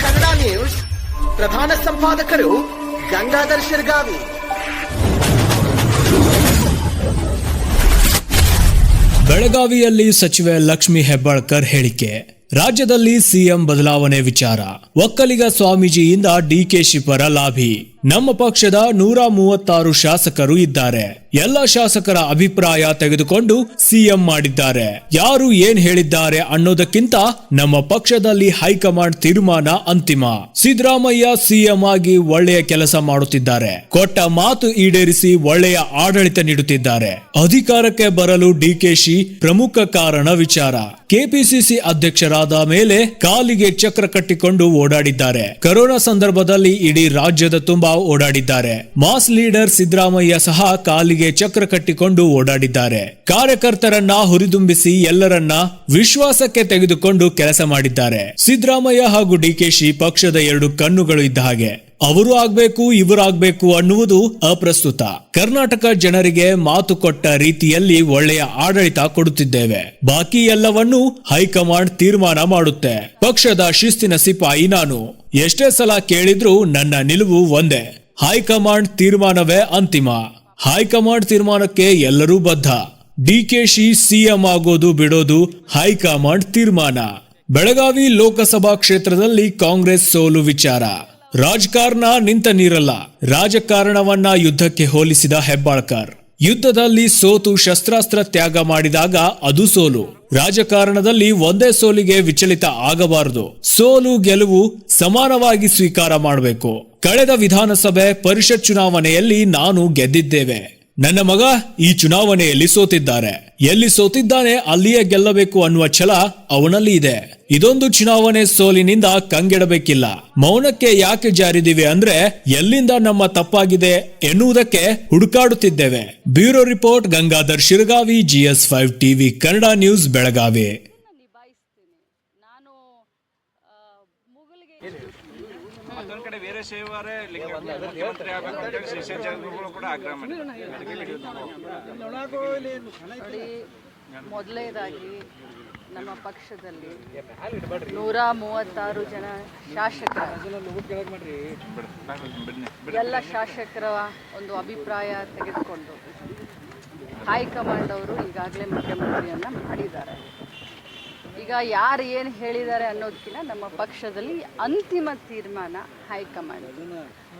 Kannada news ಪ್ರಧಾನ ಸಂಪಾದಕರು ಗಂಗಾಧರ್ ಶಿರ್ಗಾವಿ. ಬೆಳಗಾವಿಯಲ್ಲಿ ಸಚಿವೆ ಲಕ್ಷ್ಮಿ ಹೆಬ್ಬಾಳ್ಕರ್ ಹೇಳಿಕೆ. ರಾಜ್ಯದಲ್ಲಿ ಸಿಎಂ ಬದಲಾವಣೆ ವಿಚಾರ. ಒಕ್ಕಲಿಗ ಸ್ವಾಮೀಜಿಯಿಂದ ಡಿಕೆಶಿ ಪರ ಲಾಭಿ ನಮ್ಮ ಪಕ್ಷದ ನೂರ ಮೂವತ್ತಾರು ಶಾಸಕರು ಇದ್ದಾರೆ. ಎಲ್ಲ ಶಾಸಕರ ಅಭಿಪ್ರಾಯ ತೆಗೆದುಕೊಂಡು ಸಿಎಂ ಮಾಡಿದ್ದಾರೆ. ಯಾರು ಏನ್ ಹೇಳಿದ್ದಾರೆ ಅನ್ನೋದಕ್ಕಿಂತ ನಮ್ಮ ಪಕ್ಷದಲ್ಲಿ ಹೈಕಮಾಂಡ್ ತೀರ್ಮಾನ ಅಂತಿಮ. ಸಿದ್ದರಾಮಯ್ಯ ಸಿಎಂ ಆಗಿ ಒಳ್ಳೆಯ ಕೆಲಸ ಮಾಡುತ್ತಿದ್ದಾರೆ. ಕೊಟ್ಟ ಮಾತು ಈಡೇರಿಸಿ ಒಳ್ಳೆಯ ಆಡಳಿತ ನೀಡುತ್ತಿದ್ದಾರೆ. ಅಧಿಕಾರಕ್ಕೆ ಬರಲು ಡಿಕೆಶಿ ಪ್ರಮುಖ ಕಾರಣ ವಿಚಾರ. ಕೆಪಿಸಿಸಿ ಅಧ್ಯಕ್ಷರಾದ ಮೇಲೆ ಕಾಲಿಗೆ ಚಕ್ರ ಕಟ್ಟಿಕೊಂಡು ಓಡಾಡಿದ್ದಾರೆ. ಕರೋನಾ ಸಂದರ್ಭದಲ್ಲಿ ಇಡೀ ರಾಜ್ಯದ ತುಂಬಾ ಓಡಾಡಿದ್ದಾರೆ. ಮಾಸ್ ಲೀಡರ್ ಸಿದ್ದರಾಮಯ್ಯ ಸಹ ಕಾಲಿಗೆ ಚಕ್ರ ಕಟ್ಟಿಕೊಂಡು ಓಡಾಡಿದ್ದಾರೆ. ಕಾರ್ಯಕರ್ತರನ್ನ ಹುರಿದುಂಬಿಸಿ ಎಲ್ಲರನ್ನ ವಿಶ್ವಾಸಕ್ಕೆ ತೆಗೆದುಕೊಂಡು ಕೆಲಸ ಮಾಡಿದ್ದಾರೆ. ಸಿದ್ದರಾಮಯ್ಯ ಹಾಗೂ ಡಿಕೆಶಿ ಪಕ್ಷದ ಎರಡು ಕಣ್ಣುಗಳು ಇದ್ದ ಹಾಗೆ. ಅವರು ಆಗ್ಬೇಕು, ಇವರು ಆಗ್ಬೇಕು ಅನ್ನುವುದು ಅಪ್ರಸ್ತುತ. ಕರ್ನಾಟಕ ಜನರಿಗೆ ಮಾತು ಕೊಟ್ಟ ರೀತಿಯಲ್ಲಿ ಒಳ್ಳೆಯ ಆಡಳಿತ ಕೊಡುತ್ತಿದ್ದೇವೆ. ಬಾಕಿ ಎಲ್ಲವನ್ನೂ ಹೈಕಮಾಂಡ್ ತೀರ್ಮಾನ ಮಾಡುತ್ತೆ. ಪಕ್ಷದ ಶಿಸ್ತಿನ ಸಿಪಾಯಿ ನಾನು. ಎಷ್ಟೇ ಸಲ ಕೇಳಿದ್ರೂ ನನ್ನ ನಿಲುವು ಒಂದೇ. ಹೈಕಮಾಂಡ್ ತೀರ್ಮಾನವೇ ಅಂತಿಮ. ಹೈಕಮಾಂಡ್ ತೀರ್ಮಾನಕ್ಕೆ ಎಲ್ಲರೂ ಬದ್ಧ. ಡಿ ಕೆ ಡಿಕೆಶಿ ಸಿಎಂ ಆಗೋದು ಬಿಡೋದು ಹೈಕಮಾಂಡ್ ತೀರ್ಮಾನ. ಬೆಳಗಾವಿ ಲೋಕಸಭಾ ಕ್ಷೇತ್ರದಲ್ಲಿ ಕಾಂಗ್ರೆಸ್ ಸೋಲು ವಿಚಾರ. ರಾಜಕಾರಣ ನಿಂತ ನೀರಲ್ಲ. ರಾಜಕಾರಣವನ್ನ ಯುದ್ಧಕ್ಕೆ ಹೋಲಿಸಿದ ಹೆಬ್ಬಾಳ್ಕರ್. ಯುದ್ಧದಲ್ಲಿ ಸೋತು ಶಸ್ತ್ರಾಸ್ತ್ರ ತ್ಯಾಗ ಮಾಡಿದಾಗ ಅದು ಸೋಲು. ರಾಜಕಾರಣದಲ್ಲಿ ಒಂದೇ ಸೋಲಿಗೆ ವಿಚಲಿತ ಆಗಬಾರದು. ಸೋಲು ಗೆಲುವು ಸಮಾನವಾಗಿ ಸ್ವೀಕಾರ ಮಾಡಬೇಕು. ಕಳೆದ ವಿಧಾನಸಭೆ ಪರಿಷತ್ ಚುನಾವಣೆಯಲ್ಲಿ ನಾನು ಗೆದ್ದಿದ್ದೇವೆ. ನನ್ನ ಮಗ ಈ ಚುನಾವಣೆಯಲ್ಲಿ ಸೋತಿದ್ದಾರೆ. ಎಲ್ಲಿ ಸೋತಿದ್ದಾನೆ ಅಲ್ಲಿಯೇ ಗೆಲ್ಲಬೇಕು ಅನ್ನುವ ಛಲ ಅವನಲ್ಲಿ ಇದೆ. ಇದೊಂದು ಚುನಾವಣೆ ಸೋಲಿನಿಂದ ಕಂಗೆಡಬೇಕಿಲ್ಲ. ಮೌನಕ್ಕೆ ಯಾಕೆ ಜಾರಿದಿವೆ ಅಂದ್ರೆ ಎಲ್ಲಿಂದ ನಮ್ಮ ತಪ್ಪಾಗಿದೆ ಎನ್ನುವುದಕ್ಕೆ ಹುಡುಕಾಡುತ್ತಿದ್ದೇವೆ. Bureau report Gangadhar Shiragavi, GS five TV, Kannada news Belagavi ನಿಭಾಯಿಸ್ತೀನಿ ನಾನು ಆ, ಮುಗಿಲಿಗೆ ಮತ್ತೊಂದ್ ಕಡೆ ವೀರಶೈವರೇ ಲಿಂಗ ಮುಖ್ಯಮಂತ್ರಿ ಆಗಬೇಕು ಅಂತೇಳಿ ಶಿಷ್ಯಾಚಾರ್ಯಗಳು ಕೂಡ ಆಗ್ರಹ ಮಾಡಿದ್ದಾರೆ ಮೊದಲೇದಾಗಿ ಮೊದಲನೇದಾಗಿ ನಮ್ಮ ಪಕ್ಷದಲ್ಲಿ ನೂರ ಮೂವತ್ತಾರು ಜನ ಶಾಸಕರ. ಎಲ್ಲ ಶಾಸಕರ ಒಂದು ಅಭಿಪ್ರಾಯ ತೆಗೆದುಕೊಂಡು ಹೈಕಮಾಂಡ್ ಅವರು ಈಗಾಗಲೇ ಮುಖ್ಯಮಂತ್ರಿಯನ್ನ ಮಾಡಿದ್ದಾರೆ. ಈಗ ಯಾರು ಏನು ಹೇಳಿದ್ದಾರೆ ಅನ್ನೋದಕ್ಕಿಂತ ನಮ್ಮ ಪಕ್ಷದಲ್ಲಿ ಅಂತಿಮ ತೀರ್ಮಾನ ಹೈಕಮಾಂಡ್.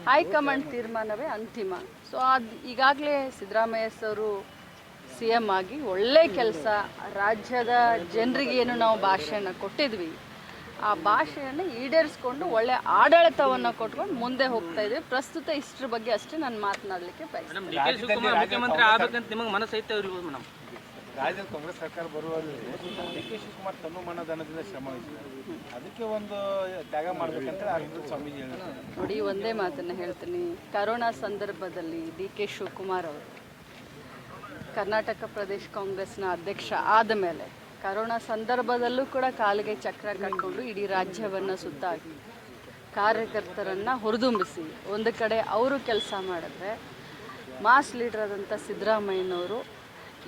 ಹೈಕಮಾಂಡ್ ತೀರ್ಮಾನವೇ ಅಂತಿಮ. ಸೊ ಅದು ಈಗಾಗಲೇ ಸಿದ್ದರಾಮಯ್ಯ ಸರು ಸಿ ಎಂ ಆಗಿ ಒಳ್ಳೆ ಕೆಲಸ ರಾಜ್ಯದ ಜನರಿಗೆ ಏನು ನಾವು ಭಾಷೆಯನ್ನು ಕೊಟ್ಟಿದ್ವಿ ಆ ಭಾಷೆಯನ್ನು ಈಡೇರಿಸ್ಕೊಂಡು ಒಳ್ಳೆ ಆಡಳಿತವನ್ನು ಕೊಟ್ಕೊಂಡು ಮುಂದೆ ಹೋಗ್ತಾ ಇದ್ವಿ. ಪ್ರಸ್ತುತ ಇಷ್ಟರ ಬಗ್ಗೆ ಅಷ್ಟೇ ನಾನು ಮಾತನಾಡಲಿಕ್ಕೆ ಬಯಸ್ತೀನಿ. ರಾಜ್ಯದ ಕಾಂಗ್ರೆಸ್ ಸರ್ಕಾರ ಬರುವಲ್ಲಿ ಡಿ ಕೆ ಶಿವಕುಮಾರ್ ತನ್ನ ಮನದಾನದಿಂದ ಶ್ರಮ ಅದಕ್ಕೆ ಒಂದು ತ್ಯಾಗ ಮಾಡ್ಬೇಕಂತ ಅರವಿಂದ ಸ್ವಾಮೀಜಿ ಹೇಳಿದ್ದಾರೆ ನೋಡಿ, ಒಂದೇ ಮಾತನ್ನು ಹೇಳ್ತೀನಿ. ಕರೋನಾ ಸಂದರ್ಭದಲ್ಲಿ ಡಿ ಕೆ ಶಿವಕುಮಾರ್ ಅವರು ಕರ್ನಾಟಕ ಪ್ರದೇಶ ಕಾಂಗ್ರೆಸ್ನ ಅಧ್ಯಕ್ಷ ಆದ ಮೇಲೆ ಕರೋನಾ ಸಂದರ್ಭದಲ್ಲೂ ಕೂಡ ಕಾಲಿಗೆ ಚಕ್ರ ಕಟ್ಕೊಂಡು ಇಡೀ ರಾಜ್ಯವನ್ನು ಸುತ್ತಾಗಿ ಕಾರ್ಯಕರ್ತರನ್ನು ಹುರಿದುಂಬಿಸಿ ಒಂದು ಕಡೆ ಅವರು ಕೆಲಸ ಮಾಡಿದ್ರೆ ಮಾಸ್ ಲೀಡರ್ ಆದಂಥ ಸಿದ್ದರಾಮಯ್ಯನವರು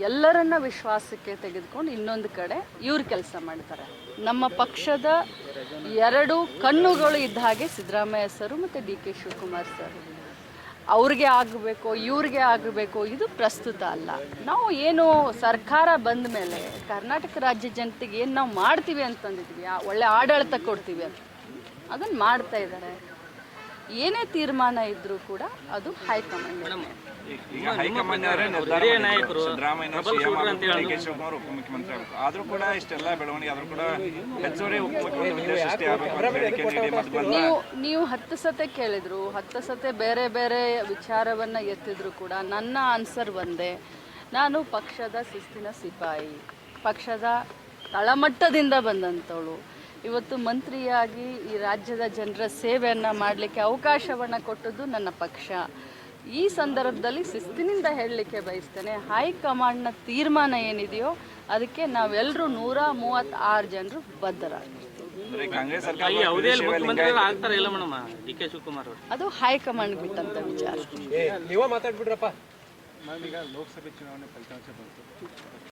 ಎಲ್ಲರನ್ನ ವಿಶ್ವಾಸಕ್ಕೆ ತೆಗೆದುಕೊಂಡು ಇನ್ನೊಂದು ಕಡೆ ಇವ್ರು ಕೆಲಸ ಮಾಡ್ತಾರೆ. ನಮ್ಮ ಪಕ್ಷದ ಎರಡು ಕಣ್ಣುಗಳು ಇದ್ದ ಹಾಗೆ ಸಿದ್ದರಾಮಯ್ಯ ಸರ್ ಮತ್ತು ಡಿ ಕೆ ಶಿವಕುಮಾರ್ ಸರ್. ಅವ್ರಿಗೆ ಆಗಬೇಕು, ಇವ್ರಿಗೆ ಆಗಬೇಕು, ಇದು ಪ್ರಸ್ತುತ ಅಲ್ಲ. ನಾವು ಏನು ಸರ್ಕಾರ ಬಂದ ಮೇಲೆ ಕರ್ನಾಟಕ ರಾಜ್ಯ ಜನತೆಗೆ ಏನು ನಾವು ಮಾಡ್ತೀವಿ ಅಂತಂದಿದ್ವಿ ಒಳ್ಳೆ ಆಡಳಿತ ಕೊಡ್ತೀವಿ ಅಂತ. ಅದನ್ನು ಮಾಡ್ತಾ ಇದ್ದಾರೆ ಏನೇ ತೀರ್ಮಾನ ಇದ್ರೂ ಕೂಡ ಅದು ಹೈಕಮಾಂಡ್ ಹಿರಿಯ. ನಾಯಕರು, ಶೂಟರ್ ಅಂತ ಶಿವಕುಮಾರ್ ಉಪಮುಖ್ಯಮಂತ್ರಿ ಆಗಬೇಕು. ಆದ್ರೂ ಕೂಡ ಇಷ್ಟೆಲ್ಲ ಬೆಳವಣಿಗೆ ಆದ್ರೂ ಕೂಡ ಹೆಚ್ಚುವರಿ ಉಪಮುಖ್ಯಮಂತ್ರಿ ಹುದ್ದೆ ಸೃಷ್ಟಿ ಆಗಬೇಕು ಅಂತ ಹೇಳಿಕೆ ನೀಡಿ ಮತ್ತೆ ಬಂದ ನೀವು ನೀವು ಹತ್ತು ಸತೆ ಕೇಳಿದ್ರು ಹತ್ತು ಸತೆ ಬೇರೆ ಬೇರೆ ವಿಚಾರವನ್ನ ಎತ್ತಿದ್ರು ಕೂಡ ನನ್ನ ಆನ್ಸರ್ ಒಂದೇ. ನಾನು ಪಕ್ಷದ ಶಿಸ್ತಿನ ಸಿಪಾಯಿ ಪಕ್ಷದ ತಳಮಟ್ಟದಿಂದ ಬಂದಂಥವಳು ಇವತ್ತು ಮಂತ್ರಿಯಾಗಿ ಈ ರಾಜ್ಯದ ಜನರ ಸೇವೆಯನ್ನು ಮಾಡಲಿಕ್ಕೆ ಅವಕಾಶವನ್ನು ಕೊಟ್ಟದ್ದು ನನ್ನ ಪಕ್ಷ. ಈ ಸಂದರ್ಭದಲ್ಲಿ ಶಿಸ್ತಿನಿಂದ ಹೇಳಲಿಕ್ಕೆ ಬಯಸ್ತೇನೆ ಹೈಕಮಾಂಡ್ನ ತೀರ್ಮಾನ ಏನಿದೆಯೋ ಅದಕ್ಕೆ ನಾವೆಲ್ಲರೂ ನೂರ ಮೂವತ್ತಾರು ಜನರು ಅವರು. ಅದು ಹೈಕಮಾಂಡ್ ಬಿಟ್ಟಂತ ವಿಚಾರ. ನಾವೀಗ ಲೋಕಸಭೆ ಚುನಾವಣೆ ಫಲಿತಾಂಶ ಬಂತು.